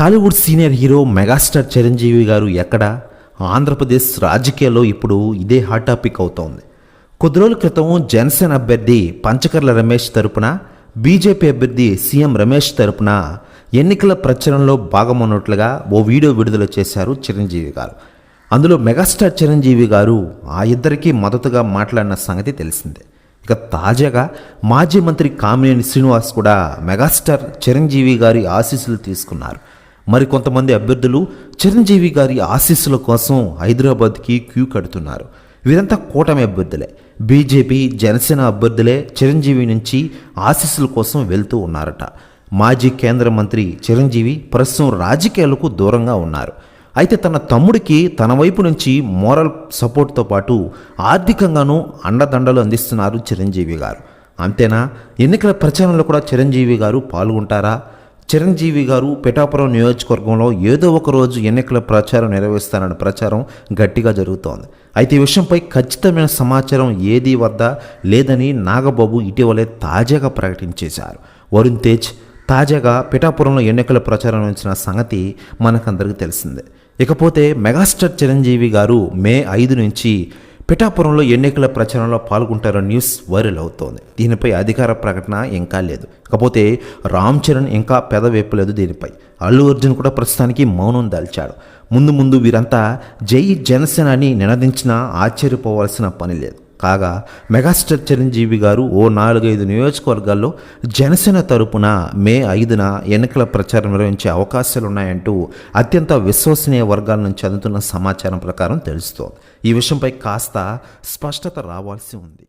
Tollywood senior hero megastar Chiranjeevi గారు ఎక్కడ? ఆంధ్రప్రదేశ్ రాజకీయాల్లో ఇప్పుడు ఇదే హాట్ టాపిక్ అవుతోంది. కొద్ది రోజుల క్రితం జనసేన అభ్యర్థి పంచకర్ల రమేష్ తరపున బీజేపీ అభ్యర్థి సీఎం రమేష్ తరపున ఎన్నికల ప్రచారంలో భాగమన్నట్లుగా ఓ వీడియో విడుదల చేశారు చిరంజీవి గారు. అందులో మెగాస్టార్ చిరంజీవి గారు ఆ ఇద్దరికీ మద్దతుగా మాట్లాడిన సంగతి తెలిసిందే. ఇక తాజాగా మాజీ మంత్రి కామినేని శ్రీనివాస్ కూడా మెగాస్టార్ చిరంజీవి గారి ఆశీస్సులు తీసుకున్నారు. మరి కొంతమంది అభ్యర్థులు చిరంజీవి గారి ఆశీస్సుల కోసం హైదరాబాద్కి క్యూ కడుతున్నారు. వీరంతా కూటమి అభ్యర్థులే. బీజేపీ జనసేన అభ్యర్థులే చిరంజీవి నుంచి ఆశీస్సుల కోసం వెళ్తూ ఉన్నారట. మాజీ కేంద్ర మంత్రి చిరంజీవి ప్రస్తుతం రాజకీయాలకు దూరంగా ఉన్నారు. అయితే తన తమ్ముడికి తన వైపు నుంచి మోరల్ సపోర్ట్తో పాటు ఆర్థికంగానూ అండదండలు అందిస్తున్నారు చిరంజీవి గారు. అంతేనా? ఎన్నికల ప్రచారంలో కూడా చిరంజీవి గారు పాల్గొంటారా? చిరంజీవి గారు పిఠాపురం నియోజకవర్గంలో ఏదో ఒక రోజు ఎన్నికల ప్రచారం నిర్వహిస్తారన్న ప్రచారం గట్టిగా జరుగుతోంది. అయితే ఈ విషయంపై ఖచ్చితమైన సమాచారం ఏది వద్ద లేదని నాగబాబు ఇటీవలే తాజాగా ప్రకటించేశారు. వరుణ్ తేజ్ తాజాగా పిఠాపురంలో ఎన్నికల ప్రచారం వచ్చిన సంగతి మనకందరికీ తెలిసిందే. ఇకపోతే మెగాస్టార్ చిరంజీవి గారు మే ఐదు నుంచి పిఠాపురంలో ఎన్నికల ప్రచారంలో పాల్గొంటారన్న న్యూస్ వైరల్ అవుతోంది. దీనిపై అధికార ప్రకటన ఇంకా లేదు. కాకపోతే రామ్ చరణ్ ఇంకా పెదవేపలేదు దీనిపై. అల్లు అర్జున్ కూడా ప్రస్తుతానికి మౌనం దాల్చాడు. ముందు ముందు వీరంతా జై జనసేన అని నినదించినా ఆశ్చర్యపోవాల్సిన పని లేదు. కాగా మెగాస్టార్ చిరంజీవి గారు ఓ నాలుగైదు నియోజకవర్గాల్లో జనసేన తరపున మే ఐదున ఎన్నికల ప్రచారం నిర్వహించే అవకాశాలున్నాయంటూ అత్యంత విశ్వసనీయ వర్గాల నుంచి అందుతున్న సమాచారం ప్రకారం తెలుస్తోంది. ఈ విషయంపై కాస్త స్పష్టత రావాల్సి ఉంది.